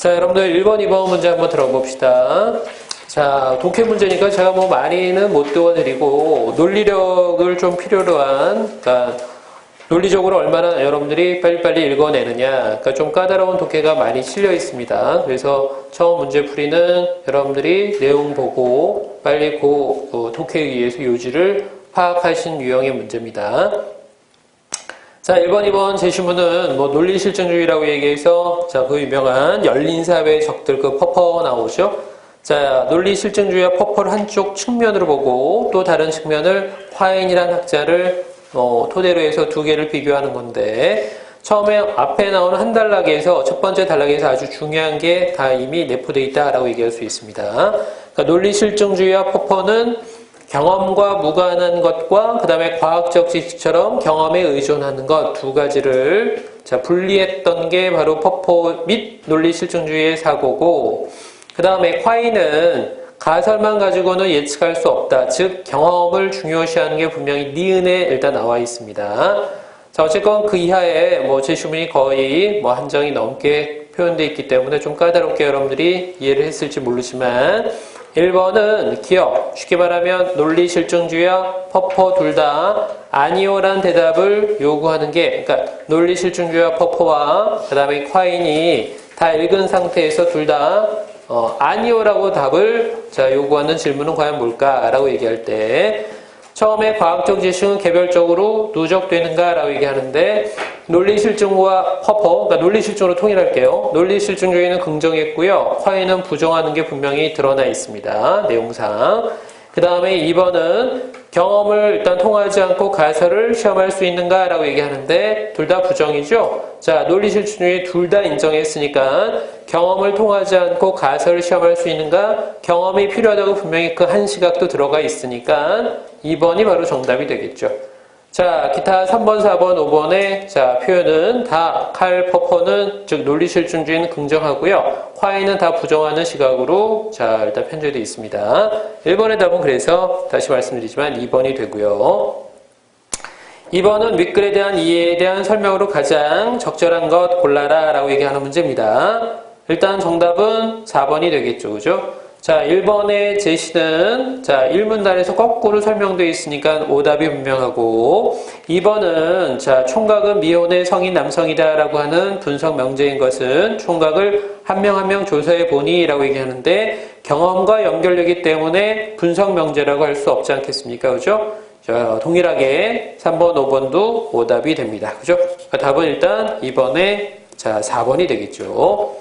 자, 여러분들 1번, 2번 문제 한번 들어봅시다. 자, 독해 문제니까 제가 뭐 많이는 못 도와드리고 논리력을 좀 필요로 한, 그러니까 논리적으로 얼마나 여러분들이 빨리빨리 읽어내느냐, 그러니까 좀 까다로운 독해가 많이 실려 있습니다. 그래서 처음 문제 풀이는 여러분들이 내용 보고 빨리 그 어, 독해에 의해서 요지를 파악하신 유형의 문제입니다. 자, 1번, 2번 제시 문은 뭐 논리 실증주의라고 얘기해서 자, 그 유명한 열린 사회 적들 그 퍼퍼 나오죠. 자, 논리 실증주의와 퍼퍼를 한쪽 측면으로 보고 또 다른 측면을 화인이란 학자를 어, 토대로 해서 두 개를 비교하는 건데 처음에 앞에 나오는 한 단락에서 첫 번째 단락에서 아주 중요한 게 다 이미 내포되어 있다라고 얘기할 수 있습니다. 그러니까 논리 실증주의와 퍼퍼는 경험과 무관한 것과 그 다음에 과학적 지식처럼 경험에 의존하는 것 두 가지를 자 분리했던 게 바로 퍼포 및 논리 실증주의의 사고고 그 다음에 콰이는 가설만 가지고는 예측할 수 없다. 즉 경험을 중요시하는 게 분명히 니은에 일단 나와 있습니다. 자 어쨌건 그 이하에 뭐 제시문이 거의 뭐 한정이 넘게 표현되어 있기 때문에 좀 까다롭게 여러분들이 이해를 했을지 모르지만 1번은 기억. 쉽게 말하면 논리 실증주의와 퍼퍼 둘 다 아니오란 대답을 요구하는 게 그러니까 논리 실증주의와 퍼퍼와 그 다음에 콰인이 다 읽은 상태에서 둘다 어, 아니오라고 답을 자 요구하는 질문은 과연 뭘까라고 얘기할 때 처음에 과학적 지식은 개별적으로 누적되는가라고 얘기하는데 논리실증과 허퍼, 그러니까 논리실증으로 통일할게요. 논리실증주의는 긍정했고요. 화해는 부정하는 게 분명히 드러나 있습니다. 내용상. 그 다음에 2번은 경험을 일단 통하지 않고 가설을 시험할 수 있는가 라고 얘기하는데 둘 다 부정이죠. 자, 논리실증주의 둘다 인정했으니까 경험을 통하지 않고 가설을 시험할 수 있는가? 경험이 필요하다고 분명히 그 한 시각도 들어가 있으니까 2번이 바로 정답이 되겠죠. 자, 기타 3번, 4번, 5번의 자, 표현은 다 칼, 퍼퍼는 즉 논리실증주의는 긍정하고요. 화이는 다 부정하는 시각으로 자, 일단 편제되어 있습니다. 1번의 답은 그래서 다시 말씀드리지만 2번이 되고요. 2번은 윗글에 대한 이해에 대한 설명으로 가장 적절한 것 골라라 라고 얘기하는 문제입니다. 일단 정답은 4번이 되겠죠. 그죠? 자, 1번의 제시는 자, 1문단에서 거꾸로 설명되어 있으니까 오답이 분명하고 2번은 자, 총각은 미혼의 성인 남성이다라고 하는 분석 명제인 것은 총각을 한 명 한명 조사해 보니라고 얘기하는데 경험과 연결되기 때문에 분석 명제라고 할 수 없지 않겠습니까? 그죠? 자, 동일하게 3번, 5번도 오답이 됩니다. 그죠? 그러니까 답은 일단 2번에 자, 4번이 되겠죠.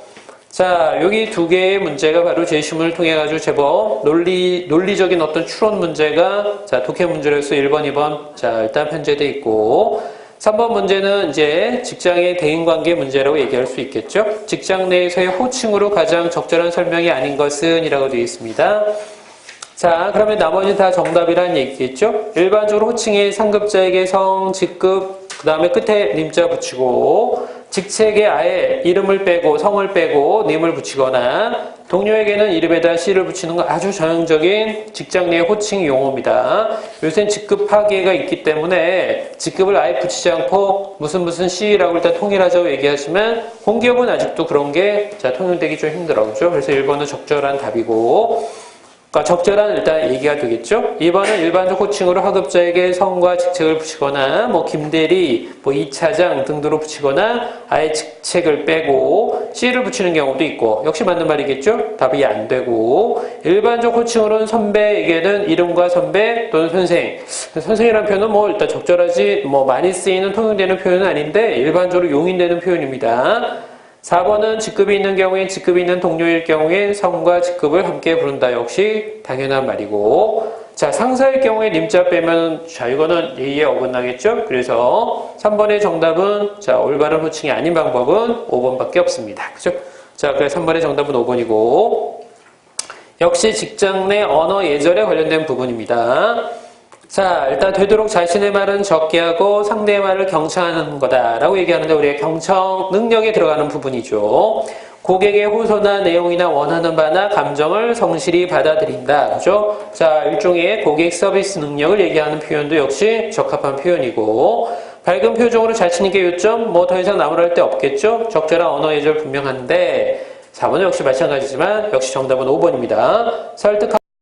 자, 여기 두 개의 문제가 바로 제시문을 통해 가지고 제법 논리 논리적인 어떤 추론 문제가 자, 독해 문제로서 1번, 2번 자, 일단 편제돼 있고 3번 문제는 이제 직장의 대인 관계 문제라고 얘기할 수 있겠죠. 직장 내에서의 호칭으로 가장 적절한 설명이 아닌 것은 이라고 되어 있습니다. 자, 그러면 나머지 다 정답이라는 얘기겠죠? 일반적으로 호칭의 상급자에게 성, 직급, 그 다음에 끝에 님자 붙이고 직책에 아예 이름을 빼고 성을 빼고 님을 붙이거나 동료에게는 이름에다 씨를 붙이는 건 아주 전형적인 직장 내 호칭 용어입니다. 요새는 직급 파괴가 있기 때문에 직급을 아예 붙이지 않고 무슨 무슨 씨라고 일단 통일하자고 얘기하시면 공기업은 아직도 그런 게 자, 통용되기 좀 힘들어. 그죠? 그래서 1번은 적절한 답이고 그러니까 적절한 일단 얘기가 되겠죠. 2번은 일반적 호칭으로 하급자에게 성과 직책을 붙이거나 뭐 김대리, 뭐 2차장 등등으로 붙이거나 아예 직책을 빼고 C를 붙이는 경우도 있고 역시 맞는 말이겠죠. 답이 안 되고 일반적 호칭으로는 선배에게는 이름과 선배 또는 선생 선생이라는 표현은 뭐 일단 적절하지 뭐 많이 쓰이는 통용되는 표현은 아닌데 일반적으로 용인되는 표현입니다. 4번은 직급이 있는 경우엔 직급이 있는 동료일 경우엔 성과 직급을 함께 부른다. 역시 당연한 말이고 자 상사일 경우에 님자 빼면 자 이거는 예의에 어긋나겠죠. 그래서 3번의 정답은 자 올바른 호칭이 아닌 방법은 5번밖에 없습니다. 그죠? 자 그래서 3번의 정답은 5번이고 역시 직장 내 언어 예절에 관련된 부분입니다. 자, 일단 되도록 자신의 말은 적게 하고 상대의 말을 경청하는 거다라고 얘기하는데 우리가 경청 능력에 들어가는 부분이죠. 고객의 호소나 내용이나 원하는 바나 감정을 성실히 받아들인다. 그죠? 자, 일종의 고객 서비스 능력을 얘기하는 표현도 역시 적합한 표현이고 밝은 표정으로 자신있게 요점 뭐 더 이상 나무랄 데 없겠죠? 적절한 언어 예절 분명한데 4번은 역시 마찬가지지만 역시 정답은 5번입니다. 설득